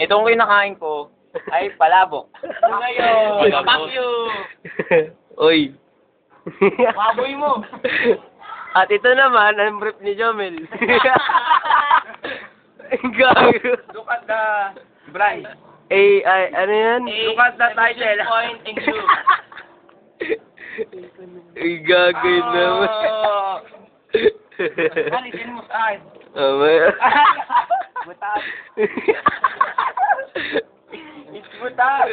Itong kinakain ko ay palabok. Ngayon, Fuck you! Oy. Baboy mo! At ito naman, ang brief ni Jomel. Gago. Look at the bride. Eh, ay, ano yan? Look at the title. Point and shoot. Ay, gago yun naman. Oh. Alisin mo sa akin. Oh, may... Butas. Butas.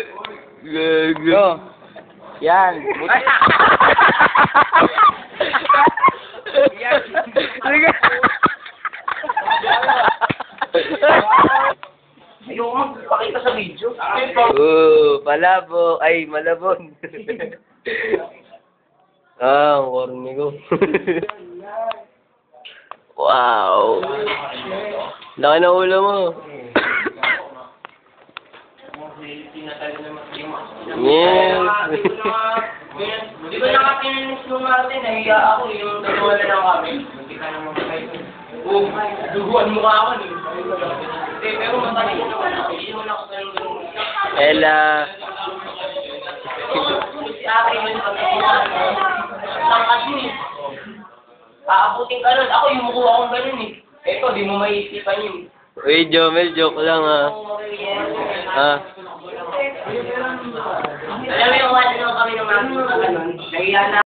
Gago. Yan. Yan. Ayoko magpakita sa video. Oh, palabo. Ay, malabon. ah, warning ko. wow. Laki ng ulo mo. Yes. Di ba nakakininis mo natin, nahiya ako yung dalawa na lang kami. Hindi ka naman kayo. Oh, duguan mo ka ako eh. Hindi, pero matalino naman ako. Hindi mo na ako ganun ganun. Ella. Si Ate yun kami. Tangkad mo eh. Aabutin ka nun. Ako yung mukuha akong ganun eh. Eto, di mo maiisipan yun. Uy, Jomel, joke lang ah. Ah. Alam mo yung ano kami ng mga ganun. Nahiya na